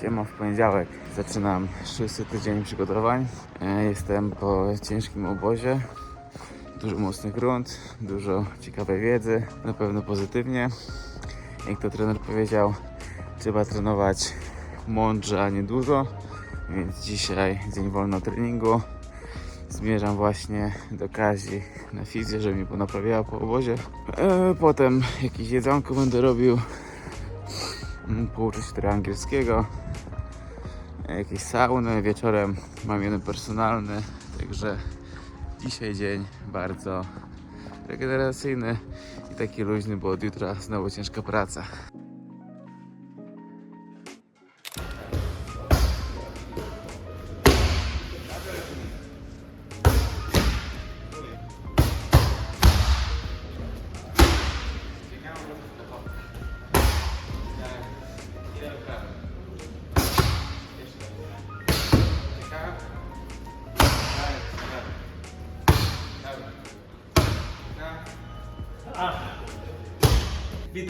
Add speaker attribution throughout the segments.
Speaker 1: Siema w poniedziałek. Zaczynam szósty tydzień przygotowań. E, Jestem po ciężkim obozie. Dużo mocnych grunt, dużo ciekawej wiedzy, na pewno pozytywnie. Jak to trener powiedział, trzeba trenować mądrze, a nie dużo. Więc dzisiaj dzień wolny od treningu. Zmierzam właśnie do Kazi na fizję, żeby mnie ponaprawiała po obozie. E, Potem jakieś jedzonko będę robił. Mm, Pouczyć trochę angielskiego. Jakieś sauny. Wieczorem mam jeden personalny. Także dzisiaj dzień bardzo regeneracyjny i taki luźny, bo od jutra znowu ciężka praca.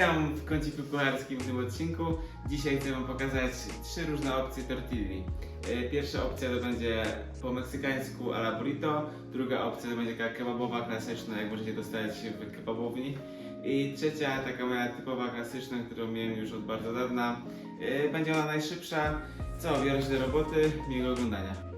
Speaker 1: Witam w kąciku kucharskim w tym odcinku. Dzisiaj chcę Wam pokazać trzy różne opcje tortilli. E, Pierwsza opcja to będzie po meksykańsku a la burrito, druga opcja to będzie taka kebabowa klasyczna, jak możecie dostać w kebabowni. I trzecia, taka moja typowa klasyczna, którą miałem już od bardzo dawna. E, Będzie ona najszybsza. Co, biorę się do roboty, miłego oglądania.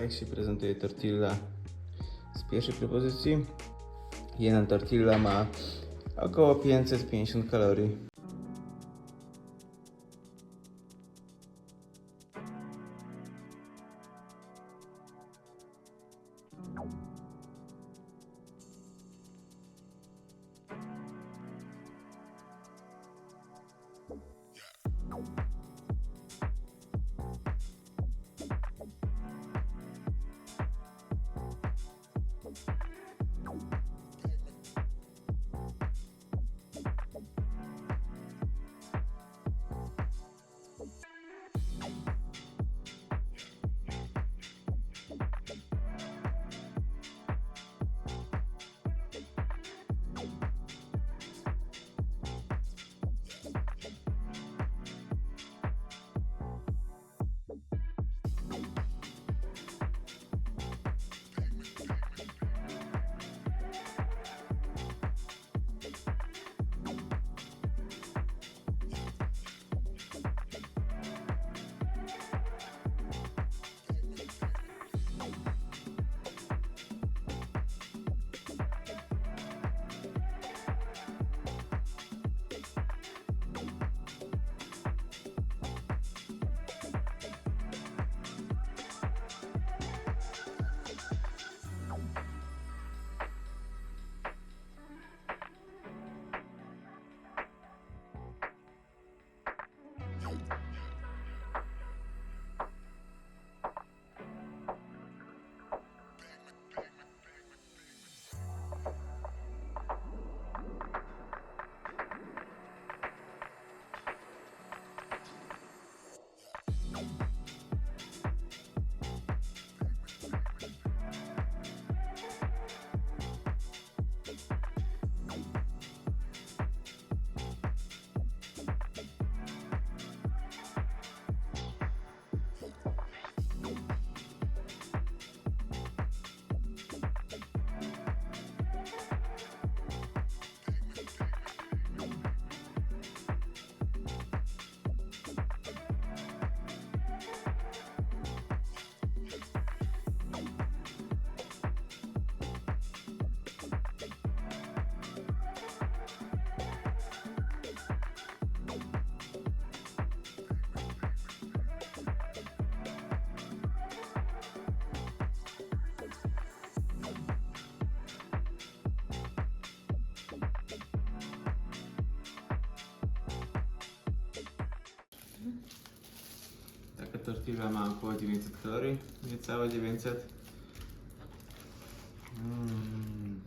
Speaker 1: Tak się prezentuje tortilla z pierwszej propozycji. Jedna tortilla ma około 550 kalorii. Tortilla ma około 900 kalorii, niecałe 900. Mm.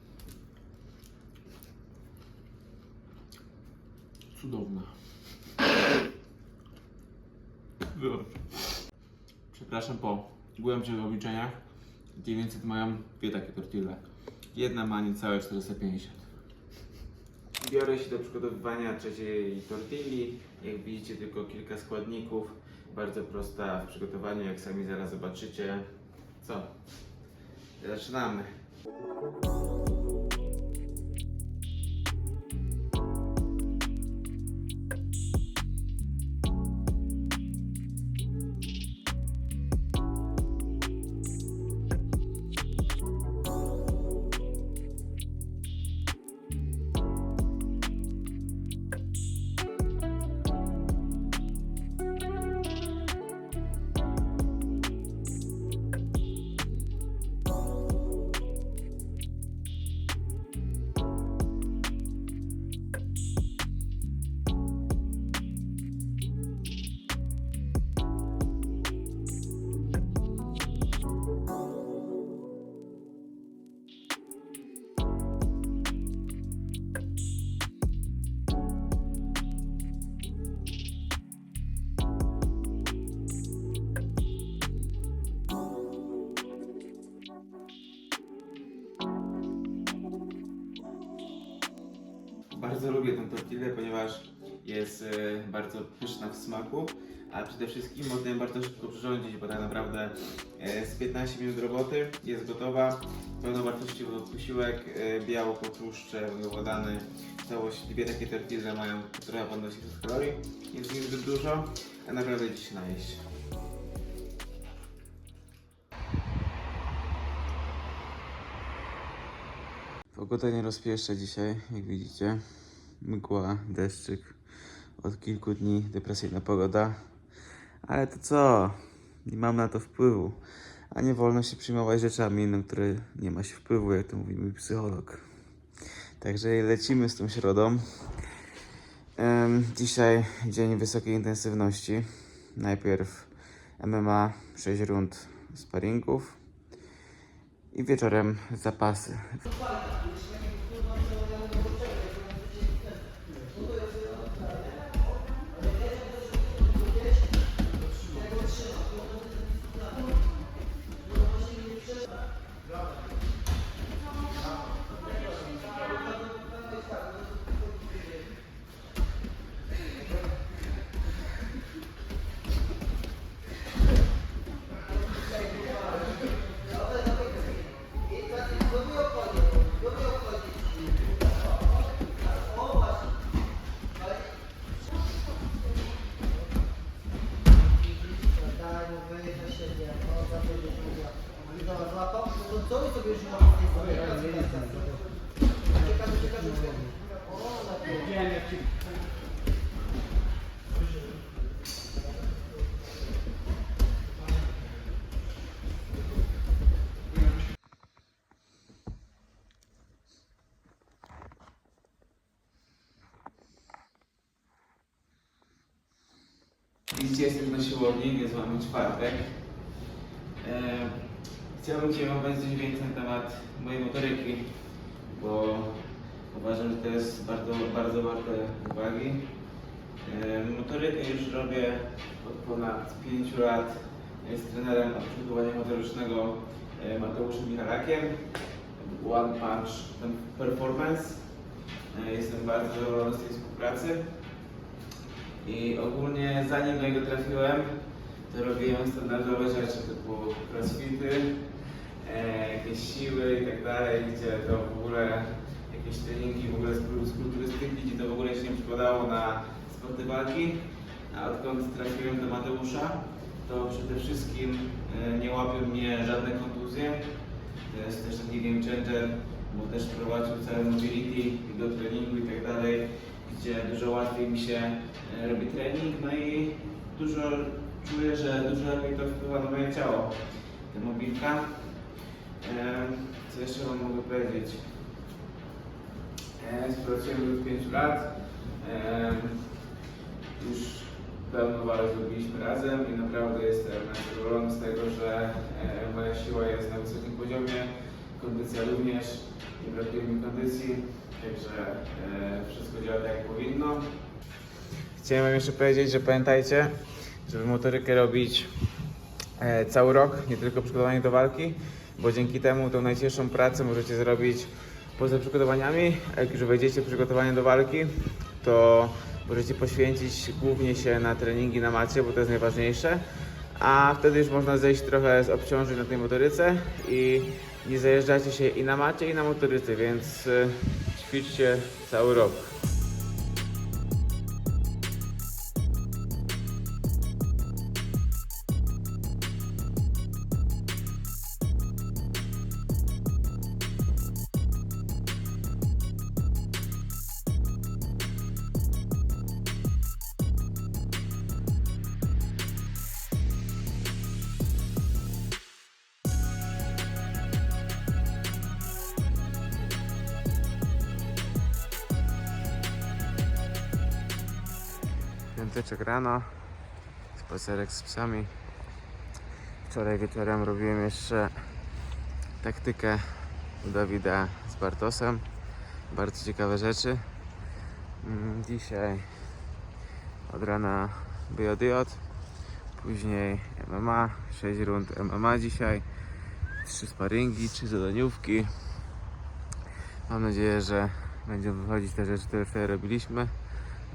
Speaker 1: Cudowna. Przepraszam, po głębszych obliczeniach 900 mają dwie takie tortille. Jedna ma niecałe 450. Biorę się do przygotowywania trzeciej tortilli. Jak widzicie, tylko kilka składników. Bardzo prosta w przygotowaniu, jak sami zaraz zobaczycie. Co? Zaczynamy. Bardzo lubię tę tortillę, ponieważ jest e, bardzo pyszna w smaku, a przede wszystkim można ją bardzo szybko przyrządzić, bo tak naprawdę e, z 15 minut roboty jest gotowa. Pełnowartościowy posiłek, e, biało po tłuszcze, węglowodany. Całość, dwie takie tortille mają trochę ponad 800 kalorii. Jest w nich zbyt dużo, a naprawdę dziś najeść. Pogoda nie rozpieszcza dzisiaj, jak widzicie. Mgła, deszczyk. Od kilku dni depresyjna pogoda. Ale to co? Nie mam na to wpływu. A nie wolno się przyjmować rzeczami, na które nie ma się wpływu, jak to mówi mój psycholog. Także lecimy z tą środą. Dzisiaj dzień wysokiej intensywności. Najpierw MMA, 6 rund sparingów i wieczorem zapasy.
Speaker 2: Co wy sobie już.
Speaker 1: Widzicie, jestem na siłowni, więc mamy czwartek. E, chciałbym Cię opowiedzieć więcej na temat mojej motoryki, bo uważam, że to jest bardzo, bardzo warte uwagi. E, motorykę już robię od ponad 5 lat z trenerem od przygotowania motorycznego e, Mateuszem Michalakiem. One Punch Performance. E, jestem bardzo zadowolony z tej współpracy. I ogólnie zanim do niego trafiłem, robiłem standardowe rzeczy typu crossfity, e, jakieś siły i tak dalej, gdzie to w ogóle jakieś treningi w ogóle z, z kulturystyki, gdzie to w ogóle się nie przykładało na sporty walki. A odkąd trafiłem do Mateusza, to przede wszystkim e, nie łapią mnie żadne kontuzje. To jest też taki game changer, bo też prowadził całe mobility do treningu i tak dalej, gdzie dużo łatwiej mi się e, robi trening, no i dużo czuję, że dużo lepiej to wpływa na moje ciało. Ta mobilka. Co jeszcze wam mogę powiedzieć? Sprawdziłem już 5 lat. Już pełno walk zrobiliśmy razem i naprawdę jestem zadowolony z tego, że moja siła jest na wysokim poziomie, kondycja również, nie brakuje mi kondycji, także wszystko działa tak jak powinno. Chciałem jeszcze powiedzieć, że pamiętajcie, żeby motorykę robić e, cały rok, nie tylko przygotowanie do walki, bo dzięki temu tą najcięższą pracę możecie zrobić poza przygotowaniami. Jak już wejdziecie w przygotowanie do walki, to możecie poświęcić głównie się na treningi na macie, bo to jest najważniejsze. A wtedy już można zejść trochę z obciążeń na tej motoryce i nie zajeżdżacie się i na macie, i na motoryce, więc y, ćwiczcie cały rok. Piąteczek rano, spacerek z psami. Wczoraj wieczorem robiłem jeszcze taktykę u Dawida z Bartosem. Bardzo ciekawe rzeczy. Mm, Dzisiaj od rana BJJ, później MMA, 6 rund MMA dzisiaj, 3 sparingi, 3 zadaniówki. Mam nadzieję, że będą wychodzić te rzeczy, które wczoraj robiliśmy.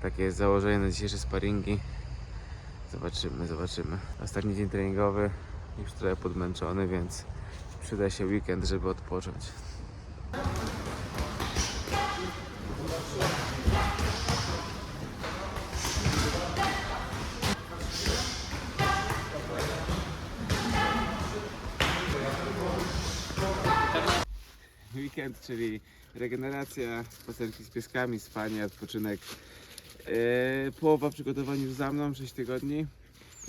Speaker 1: Takie jest założenie na dzisiejsze sparingi. Zobaczymy, zobaczymy. Ostatni dzień treningowy, już trochę podmęczony, więc przyda się weekend, żeby odpocząć. Weekend, czyli regeneracja, spacerki z pieskami, spanie, odpoczynek. E, połowa przygotowań już za mną, 6 tygodni.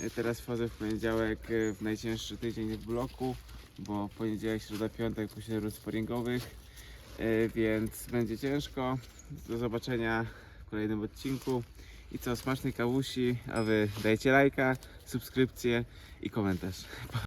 Speaker 1: E, teraz wchodzę w poniedziałek e, w najcięższy tydzień w bloku, bo poniedziałek, środa, piątek po rund sparingowych, więc będzie ciężko. Do zobaczenia w kolejnym odcinku. I co, smacznej kawusi, a wy dajcie lajka, subskrypcję i komentarz.